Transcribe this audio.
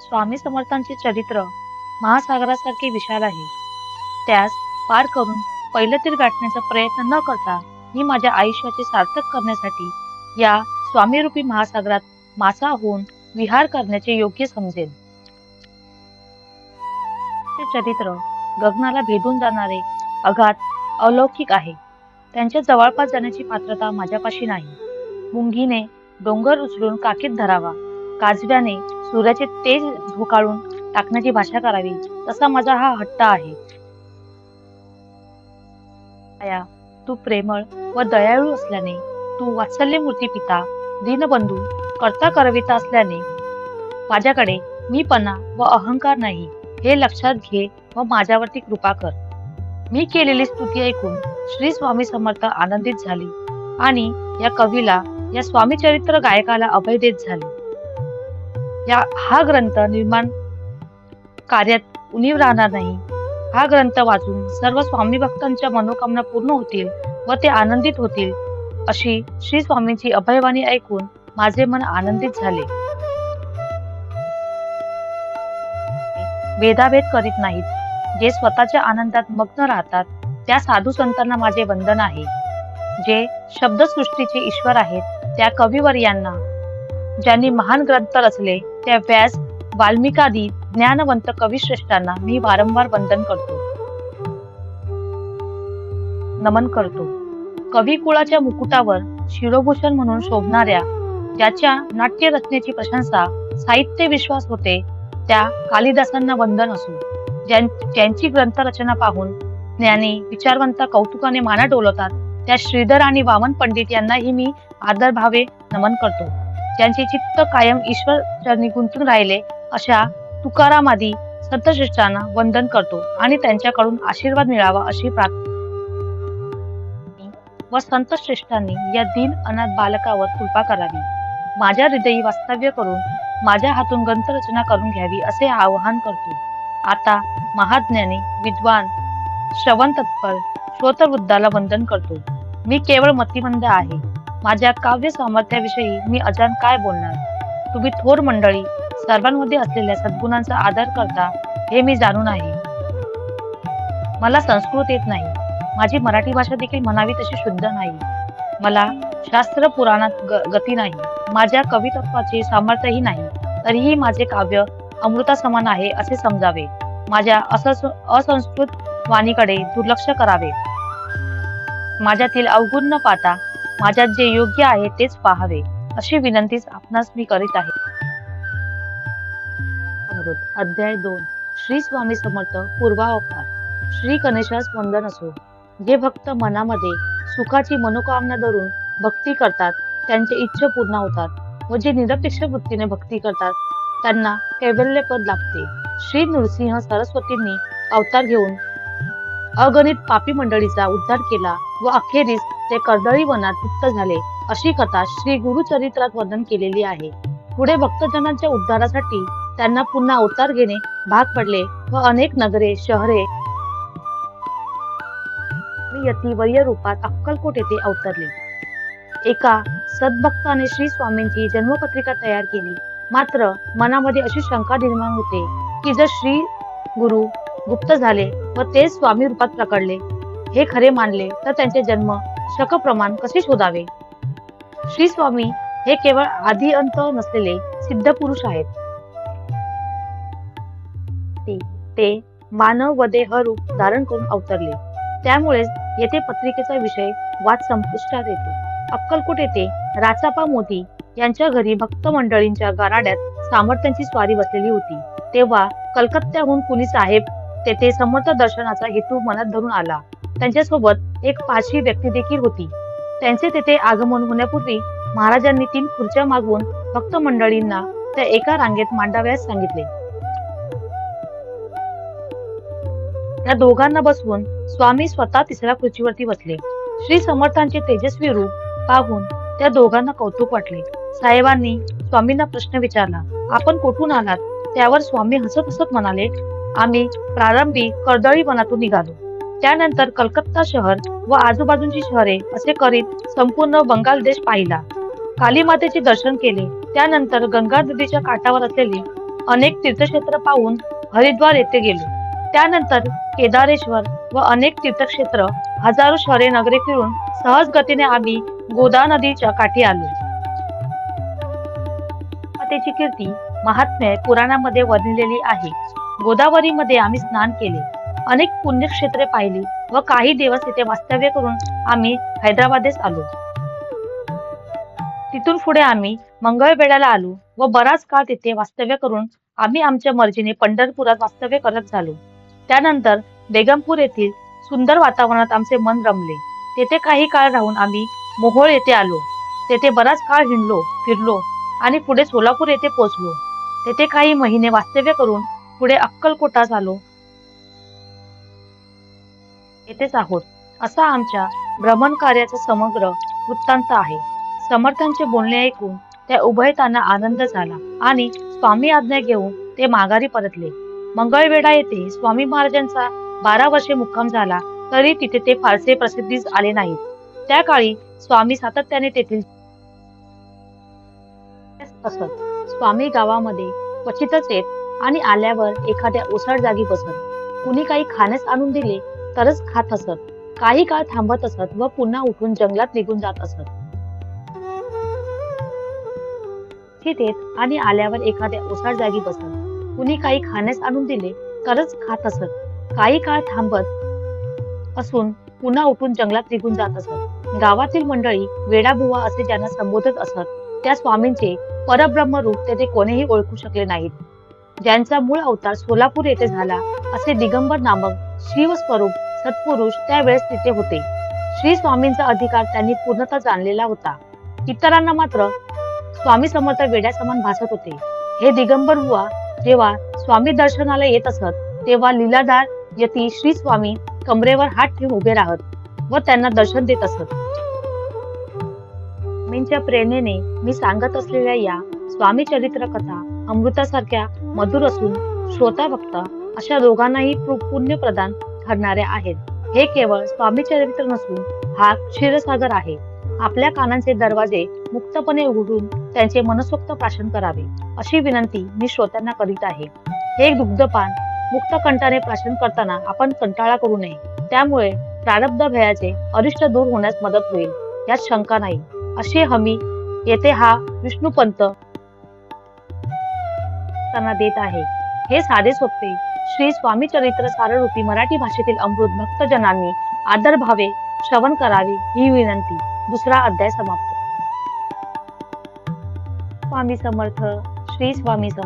स्वामी समर्थांचे चरित्र महासागरासारखे विशाल आहे. त्यास पार करून पहिलं तीर गाठण्याचा प्रयत्न न करता मी माझ्या आयुष्याचे सार्थक करण्यासाठी या स्वामीरूपी महासागरात मासा होऊन विहार करण्याचे योग्य समजेल ते चरित्र गगनाला भेदून जाणारे अगाध अलौकिक आहे. त्यांच्या जवळपास जाण्याची पात्रता माझ्यापाशी नाही. मुंगीने डोंगर उचलून काकीत धरावा. काजव्याने सूर्याचे तेज झोकाळून टाकण्याची भाषा करावी. तसा माझा हा हट्ट आहे. आया तू प्रेमळ व दयाळू असल्याने तू वात्सल्यमूर्ती पिता दीनबंधू कर्ता करविता असल्याने माझ्याकडे मीपणा व अहंकार नाही. हे लक्षात घे व माझ्यावरती कृपा कर. मी केलेली स्तुती ऐकून श्री स्वामी समर्थ आनंदित झाली आणि या कवीला या स्वामी चरित्र गायकाला अभय देत झाले. या हा ग्रंथ निर्माण कार्यात उणीव राहणार नाही. हा ग्रंथ वाचून सर्व स्वामी भक्तांच्या मनोकामना पूर्ण होतील व ते आनंदित होतील अशी श्री स्वामींची अभयवाणी ऐकून माझे मन आनंदित झाले. भेदाभेद करीत नाहीत. जे स्वतःच्या आनंदात मग्न राहतात त्या साधू संतांना माझे वंदन आहे. जे शब्दसृष्टीचे ईश्वर आहेत त्या कविवर्यांना ज्यांनी महान ग्रंथ रचले त्या व्यास वाल्मिकादी ज्ञानवंत कविश्रेष्ठांना मी वारंवार वंदन करतो. नमन करतो. कवी कुळाच्या मुकुटावर शिरोभूषण म्हणून शोभणाऱ्या ज्याच्या नाट्य रचनेची प्रशंसा साहित्य विश्वास होते त्या कालिदासांना वंदन असो ज्यां- ज्यांची ग्रंथरचना पाहून ज्ञानी विचारवंत कौतुकाने माना डोलवतात त्या श्रीधर आणि वामन पंडित यांनाही मी आदरभावे नमन करतो. ज्यांचे चित्त कायम ईश्वर चरणी गुंतून राहिले अशा तुकारामादी संतश्रेष्ठांना वंदन करतो आणि त्यांच्याकडून आशीर्वाद मिळावा अशी प्रार्थना. व संतश्रेष्ठांनी या दिन अनाथ बालकावर कृपा करावी. माझ्या हृदयी वास्तव्य करून माझ्या हातून ग्रंथरचना करून घ्यावी असे आवाहन करतो. आता महाज्ञानी विद्वान श्रवण तत्पर श्रोतवृद्धाला वंदन करतो. मी केवळ मतिमंद आहे. माझ्या काव्य सामर्थ्याविषयी मी अजान काय बोलणार? तुम्ही थोर मंडळी सर्वांमध्ये असलेल्या सद्गुणांचा आदर करता हे मी जाणून आहे. मला संस्कृत येत नाही. माझी मराठी भाषा देखील म्हणावी तशी शुद्ध नाही. मला शास्त्र पुराणात ग- गती नाही. माझ्या कवितत्वाचे सामर्थ्यही नाही. तरीही माझे काव्य अमृता समान आहे असे समजावे. माझ्या असंस्कृत वाणीकडे दुर्लक्ष करावे. माझ्यातील अवगुण न पाहता माझ्यात जे योग्य आहे तेच पाहावे अशी विनंतीच आपणास मी करीत आहे. अध्याय दोन. श्री स्वामी समर्थ पूर्वावतार. श्री गणेशास वंदन असो. जे भक्त मनामध्ये सुखाची मनोकामना धरून भक्ती करतात त्यांचे इच्छा पूर्ण होतात व जे निरपेक्ष वृत्तीने भक्ती करतात त्यांना कैवल्य पद लाभते. श्री नृसिंह सरस्वतींनी अवतार घेऊन अगणित पापी मंडळीचा उद्धार केला व अखेरीस ते कर्दळी वनात मुक्त झाले अशी कथा श्री गुरुचरित्रात वर्णन केलेली आहे. पुढे भक्तजनांच्या उद्धारासाठी त्यांना पुन्हा अवतार घेणे भाग पडले व अनेक नगरे शहरे यती रूपात अक्कलकोट येथे अवतरले. एका सद्भक्ताने श्री स्वामींची जन्मपत्रिका तयार केली. मात्र मनामध्ये अशी शंका निर्माण होते की जर श्री गुरु गुप्त झाले व ते स्वामी रूपात प्रकडले हे खरे मानले तर त्यांचे जन्म शक प्रमाण कसे शोधावे? श्री स्वामी हे केवळ आधी अंत नसलेले सिद्ध पुरुष आहेत. ते- ते मानव व देह रूप धारण करून अवतरले. त्यामुळेच येथे पत्रिकेचा विषय वाद संपुष्टात येतो. अक्कलकोट येथे राचापा मोदी यांच्या घरी भक्त मंडळींच्या गाराड्यात सामर्थ्यांची स्वारी बसलेली होती. तेव्हा कलकत्त्याहून कुणी साहेब तेथे समर्थ दर्शनाचा हेतू मनात धरून आला. त्यांच्यासोबत एक पाचवी व्यक्ती देखील होती. त्यांचे तेथे आगमन होण्यापूर्वी महाराजांनी तीन खुर्च्या मागवून भक्त मंडळींना त्या एका रांगेत मांडाव्यास सांगितले. त्या दोघांना बसवून स्वामी स्वतः तिसऱ्या खुर्चीवरती बसले. श्री समर्थांचे तेजस्वी रूप पाहून त्या दोघांना कौतुक वाटले. साहेबांनी स्वामींना प्रश्न विचारला आपण कुठून आलात? त्यावर स्वामी हसत हसत म्हणाले आम्ही प्रारंभी कर्दळी वनातून निघालो. त्यानंतर कलकत्ता शहर व आजूबाजूची शहरे असे करीत संपूर्ण बंगाल देश पाहिला. काली मातेचे दर्शन केले. त्यानंतर गंगा नदीच्या काठावर असलेले अनेक तीर्थक्षेत्र पाहून हरिद्वार येथे गेलो. त्यानंतर केदारेश्वर व अनेक तीर्थक्षेत्र हजारो शहरे नगरे फिरून सहज गतीने आम्ही गोदा नदीच्या काठी आलो. मातेची कीर्ती महात्म्य पुराणामध्ये वर्णिलेली आहे. गोदावरीमध्ये आम्ही स्नान केले. अनेक पुण्यक्षेत्रे पाहिली व काही दिवस तिथे वास्तव्य करून आम्ही हैदराबादेस आलो. तिथून पुढे आम्ही मंगळवेढ्याला आलो व बराच काळ तिथे वास्तव्य करून आम्ही आमच्या मर्जीने पंढरपुरात वास्तव्य करत झालो. त्यानंतर बेगमपूर येथील सुंदर वातावरणात आमचे मन रमले. तेथे काही काळ राहून आम्ही मोहोळ येथे आलो. तेथे बराच काळ हिंडलो फिरलो आणि पुढे सोलापूर येथे पोहोचलो तेथे काही महिने वास्तव्य करून पुढे अक्कलकोटात आलो येथेच आहोत. असा आमच्या भ्रमण कार्याचा समग्र वृत्तांत आहे. समर्थांचे बोलणे ऐकून त्या उभयतांना आनंद झाला आणि स्वामी आज्ञा घेऊन ते माघारी परतले. मंगळवेढा येथे स्वामी महाराजांचा बारा वर्षे मुक्काम झाला तरी तिथे ते फारसे प्रसिद्धीस आले नाहीत. त्या काळी स्वामी सातत्याने तेथील असत. स्वामी गावामध्ये क्वचितच येत आणि आल्यावर एखाद्या ओसाड जागी बसत. कुणी काही खाण्यास आणून दिले तरच खात असत. काही काळ थांबत असत व पुन्हा उठून जंगलात निघून जात असत. तिथे आणि आल्यावर एखाद्या ओसाड जागी बसत. कुणी काही खाण्यास आणून दिले तरच खात असत. काही काळ थांबत असून पुन्हा उठून जंगलात निघून जात असत. गावातील मंडळी वेडाबुवा असे ज्यांना संबोधत असत त्या स्वामींचे परब्रह्म रूप तेथे कोणीही ओळखू शकले नाहीत. ज्यांचा मूळ अवतार सोलापूर येथे झाला असे दिगंबर नामक शिवस्वरूप सत्पुरुष त्यावेळेस तिथे होते. श्री स्वामींचा अधिकार त्यांनी पूर्णतः जाणलेला होता. इतरांना मात्र स्वामी समर्थ वेड्या समान भासत होते. हे दिगंबर बुवा जेव्हा स्वामी दर्शनाला येत असत तेव्हा लीलाधार यती श्री स्वामी कमरेवर हात ठेवून उभे राहत व त्यांना दर्शन देत असत. स्वामींच्या प्रेरणेने मी सांगत असलेल्या या स्वामी चरित्र कथा अमृतासारख्या मधुर असून श्रोता भक्त अशा दोघांनाही पुण्य प्रदान ठरणाऱ्या आहेत. हे केवळ स्वामी चरित्र नसून हा क्षीरसागर आहे. आपल्या कानांचे दरवाजे मुक्तपणे उघडून त्यांचे मनसोक्त प्राशन करावे अशी विनंती मी श्रोत्यांना करीत आहे. हे दुग्धपान मुक्त कंठाने प्राशन करताना आपण कंटाळा करू नये. त्यामुळे प्रारब्ध भयाचे अरिष्ट दूर होण्यास मदत होईल. यात शंका नाही. अशी हमी येथे हा विष्णुपंत त्यांना देत आहे. हे साधे सोपे श्री स्वामी चरित्र साररूपी मराठी भाषेतील अमृत भक्तजनांनी आदर भावे श्रवण करावे ही विनंती. दुसरा अध्याय समाप्त. स्वामी समर्थ श्री स्वामी समर्थ.